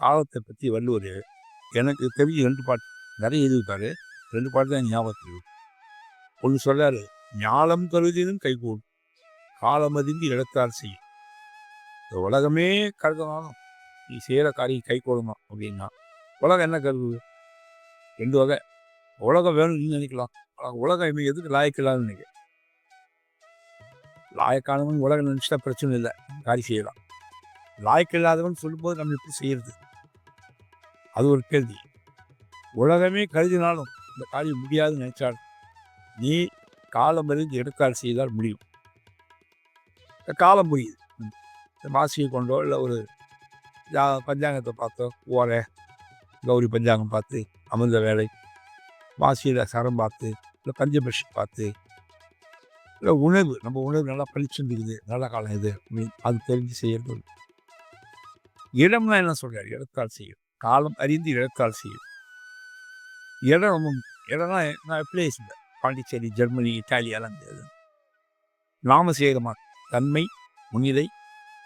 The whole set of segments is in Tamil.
காலத்தை பற்றி வள்ளுவர் எனக்கு தெரிஞ்சு ரெண்டு பாட்டு நிறைய எழுதியிருக்காரு. ரெண்டு பாட்டு தான் ஞாபகத்தில் ஒன்று சொல்றாரு ஞாலம் கருதினும் கைகூடும் காலமதிந்து இடத்தார் செய்யும். இந்த உலகமே கருதனாலும் நீ செய்கிற காரியம் கை கூடணும் அப்படின்னா உலகம் என்ன கருது ரெண்டு வகை. உலகம் வேணும்னு நினைக்கலாம். உலகம் இவங்க எதுக்கு லாயக்கில்லான்னு நினைக்க லாயக்கானவன் உலகம் நினச்சிட்டா பிரச்சனை இல்லை. காரியம் செய்யலாம். லாயக்கில்லாதவன் சொல்லும்போது நம்ம எப்படி செய்யறது? அது ஒரு கேள்வி. உலகமே கருதினாலும் இந்த காரியம் முடியாதுன்னு நினைச்சால் நீ காலம் அறிந்து எடுக்கால் செய்தால் முடியும். இந்த காலம் புரியுது இந்த மாசியை கொண்டோ இல்லை ஒரு ஜா- பஞ்சாங்கத்தை பார்த்தோ ஓரை கௌரி பஞ்சாங்கம் பார்த்து அமிர்த வேலை மாசியில் சரம் பார்த்து இல்லை பஞ்சபட்சி பார்த்து இல்லை உணவு நம்ம உணவு நல்லா பளிச்சுன்னு நல்ல காலம் இது அப்படின்னு அது தெரிஞ்சு செய்யறது இடம்னா என்ன சொல்கிறார் இடத்தால் செய்யும். காலம் அறிந்து இழக்கால் செய்யும். இடம் இடம்லாம் நான் பிளேஸ் இல்லை பாண்டிச்சேரி ஜெர்மனி இட்டாலி தெரியாது கிடையாது தன்மை முன்னிலை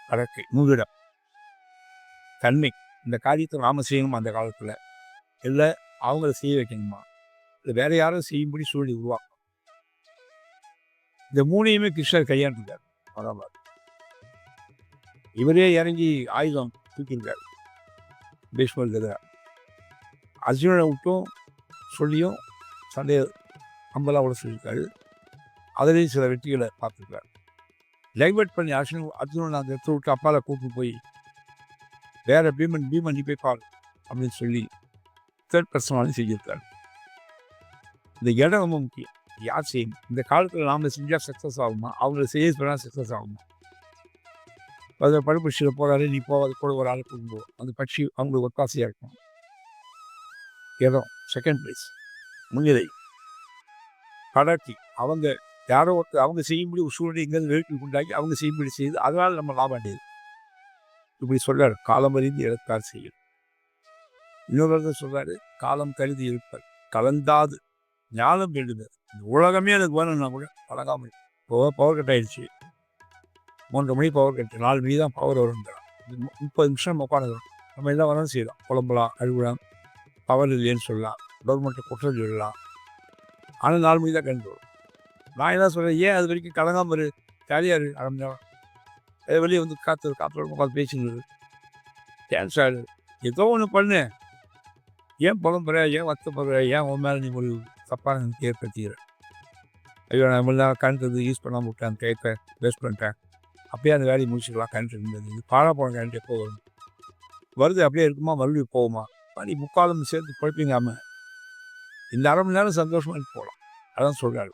வழக்கை மூவிடம் தன்மை இந்த காரியத்தை நாம அந்த காலத்தில் இல்லை அவங்கள செய்ய வைக்கணுமா? இல்லை வேற யாரும் செய்யும்படி சூழ்நிலை உருவாக்கும் இந்த மூணையுமே கிருஷ்ணர் கையாண்டுட்டார் பரவாயில்ல. இவரே இறங்கி ஆயுதம் தூக்கியிருக்காரு. பீஷ்மர் எதிராக அர்ஜுனனை விட்டும் சொல்லியும் சண்டைய அம்பலாவோட சொல்லியிருக்காரு. அதிலேயும் சில வெற்றிகளை பார்த்துருக்காரு. டைவெர்ட் பண்ணி அர்ஜுனன் அர்ஜுனன் அந்த இடத்த விட்டு அப்பால கூப்பிட்டு போய் வேற பீமன் பீமன் நீ போய் பாரு அப்படின்னு சொல்லி தேர்ட் பர்சனாலும் செஞ்சிருக்காரு. இந்த இடம் ரொம்ப முக்கியம். யார் செய்யும்? இந்த காலத்தில் நாம் செஞ்சால் சக்ஸஸ் ஆகுமா? அவங்கள செய்ய சொன்னால் சக்ஸஸ் ஆகுமா? அது படுபட்சியில் போகிறாரு நீ போகாது கூட ஒரு ஆள் கூட்டு அந்த பட்சி அவங்களுக்கு ஒத்தாசையாக இருக்கும். இடம் செகண்ட் பிளேஸ் முன்னிலை. கடற்கி அவங்க யாரோ ஒருத்தர் அவங்க செய்யும்படி ஒரு சூழ்நிலை எங்கேருந்து வேட்கை உண்டாக்கி அவங்க செய்யும்படி செய்து அதனால் நம்ம லாபம் அடையுது. இப்படி சொல்கிறார் காலம் அறிந்து இடத்தால் செய்யும் இன்னொரு சொல்கிறாரு காலம் கருதி இருப்பார். கலந்தாது. ஞானம் எழுதுனர் இந்த உலகமே எனக்கு வேணும்னா கூட பழகாமல் இப்போ பவர் கட் ஆயிடுச்சு மூன்றரை மணி பவர் கட்டு நாலு மணி தான் பவர் வரும் முப்பது நிமிஷம் நம்ம உட்காந்துக்கிறோம் நம்ம என்ன வேணாலும் செய்யலாம். குழம்புலாம் அழுகலாம் பவர் இல்லைன்னு சொல்லலாம். கவர்மெண்ட்டை குற்றம் சொல்லலாம் ஆனால் நாலு மணி தான் கண்டு வரும். நான் என்ன சொல்கிறேன் ஏன் அது வரைக்கும் கலங்காமல் இரு? ஜாலியாக இரு அரை மணி நேரம். அது வெளியே வந்து காற்று காற்று உட்காந்து பேசிக்கிறது டான்ஸ் ஆடு. ஏதோ ஒன்று பண்ணு. ஏன் புலம்புற? ஏன் வருத்தப்படுற? ஏன் உன் மேலே நீ ஒரு தப்பான ஏற்படுத்திக்கிற? ஐயோ நான் இவ்வளோ நேரம் கரண்ட் யூஸ் பண்ணாமல் விட்டேன் கேட்பேன் வேஸ்ட் பண்ணிட்டேன். அப்படியே அந்த வேலையை முடிச்சுக்கலாம். கரண்ட் இருந்தது. இது பாழா போன கரண்ட் எப்போ வரும்? வருது அப்படியே இருக்குமா? மறுபடியும் போகுமா? நீ முக்காலும் சேர்த்து குழப்பிங்காம இந்த அரை மணி நேரம் சந்தோஷமா போகலாம். அதான் சொல்கிறாரு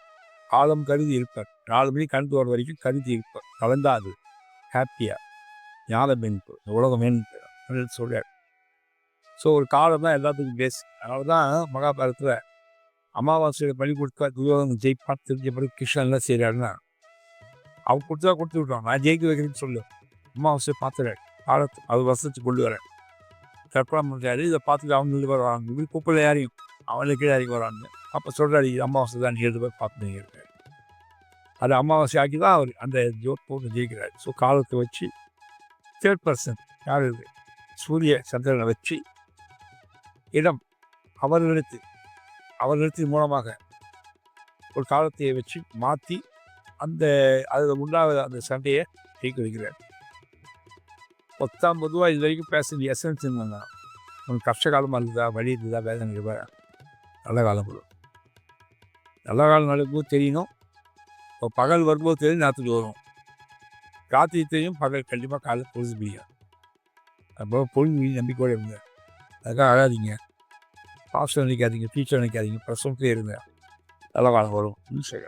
காலம் கருதி இருப்பார். நாலு மணி கணக்கு வர வரைக்கும் கருதி இருப்பார். கலந்தாது. ஹாப்பியாக ஞானம் என்பது இந்த உலகம் அப்படின்னு சொல்கிறாரு ஸோ ஒரு காலம் தான் எல்லாத்துக்கும் பேஸ் அதனால தான் மகாபாரதத்தில் அமாவாசையில் பலி கொடுத்தா துரோகம் ஜெயிப்பான் தெரிஞ்ச பிறகு கிருஷ்ணன் என்ன செய்கிறாருன்னா அவன் கொடுத்தா கொடுத்து விட்டான் நான் ஜெயிக்க வைக்கிறேன்னு சொல்லு. அமாவாசையை பார்த்துறேன் காலத்து அது வசதி கொண்டு வரேன். கற்பனை பண்ணுறாரு இதை பார்த்துட்டு அவங்க வராங்க. இப்படி குப்பையில் யாரையும். அவனுக்கு கீழே இறங்கி வராங்க. அப்போ சொல்கிறாரு இது அமாவாசை தான். நீ எடுத்து போய் பார்த்துட்டு இருக்காரு அது அமாவாசை ஆக்கி தான் அவர் அந்த ஜோட் போட்டு ஜெயிக்கிறார். ஸோ காலத்தை வச்சு தேர்ட் பர்சன் யார் இது? சூரிய சந்திரனை வச்சு இடம் அவர்களிடத்து அவர்களிடத்தின் மூலமாக ஒரு காலத்தை வச்சு மாற்றி அந்த அதில் உண்டாவது அந்த சண்டையை ஜெயிக்க வைக்கிறார் மொத்தம் பொதுவாக இது வரைக்கும் பேசுறது எசன்ஸ் என்னன்னா உனக்கு கஷ்ட காலமாக இருந்ததா? வழி இருந்ததா? வேதனை இருக்குதா நல்ல காலம் வரும். நல்ல காலம் நடக்கும்போது தெரியணும். இப்போ பகல் வரும்போது தெரியும் ராத்திரி வரும். ராத்திரி தெரியும் பகல் கண்டிப்பாக காலையில் பொழுது பிடிக்கும் அப்போ பொழுது மீறி நம்பிக்கையோடு இருங்க. அதுக்காக அழாதீங்க. பாஸ்டர் நினைக்காதீங்க டீச்சர் நினைக்காதீங்க. பிரசவத்திலே இருங்க. நல்ல காலம் வரும். சரி